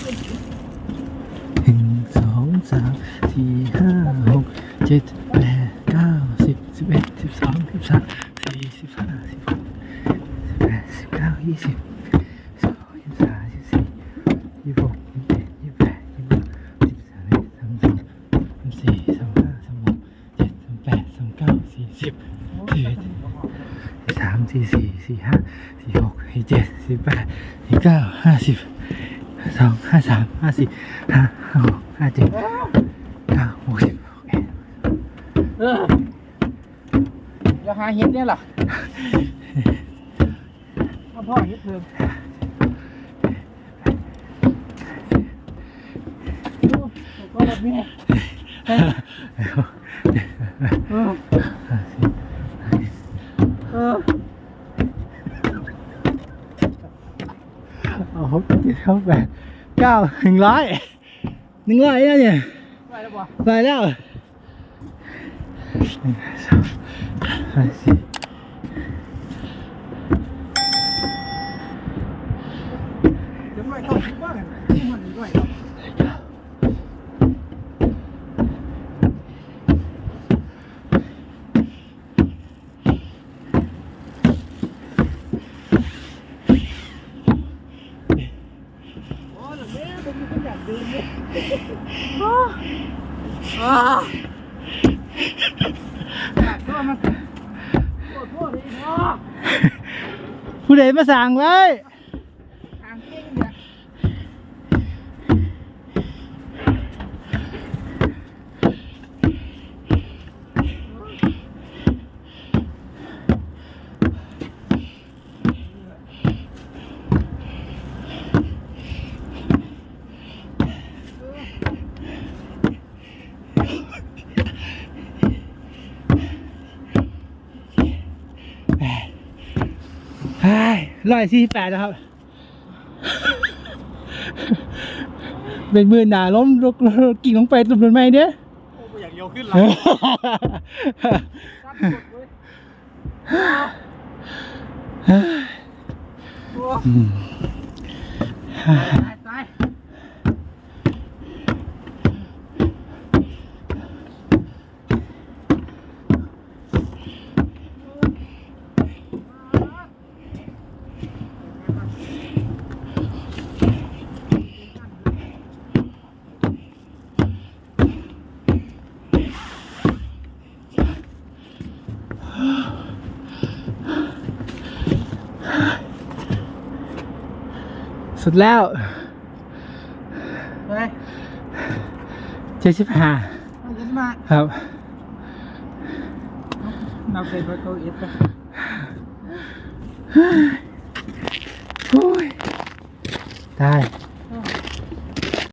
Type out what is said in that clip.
หนึ่งสองสามสี่ห้าหกเจ็ดแปดเก้าสิบสิบเอ็ดสิบสองสิบสามสี่สิบห้าสิบหกสิบแปดสิบเก้ายี่สิบสองยี่สามยี่สี่ยี่หกยี่เจ็ดยี่แปดยี่เก้าสิบสามสิบสามสองสิบสี่สามห้าสามหกเจ็ดสามแปดสามเก้าสี่สิบสี่สี่สามสี่สี่สี่ห้าสี่หกสี่เจ็ดสี่แปดสี่เก้าห้าสิบ สองห้าสามห้าสี่ห้าห้าหกห้าเจ็ดเก้าหกสิบโอเคเอออย่าหาเห็ดเนี่ยล่ะพ่อพ่อเห็ดเพิ่มโอ้ก็แบบนี้เออเออ เอาหกเจ็ดเข้าแปดเก้าหนึ่งร้อยหนึ่งร้อยแล้วเนี่ยไปแล้วบ่ไปแล้วหนึ่งสองสามสี่ เดี๋ยวไม่เข้าคิดว่ากันที่มันด้วยครับ โอ้หลังนี้ผมมีคนอยากดื่มเนี่ยอ้าอ่าอยากก็มันโทษโทษเลย เนาะผู้ใดมาสั่งไว้ ทางเก่งเนี่ย แปดใช่ ร้อยสี่สิบแปดนะครับ เป็นมือหนาล้มรกกิ่งลงไปตุ่มโดนไหมเนี่ยโอ้อยากโยกขึ้นหลังตั้งกดเว้ยโอ้อืมตายตาย สุดแล้วเฮ้ยเจ็ดสิบห้าเอาขึ้นมาครับนับเป็นประตูเอฟไปโอ้ยได้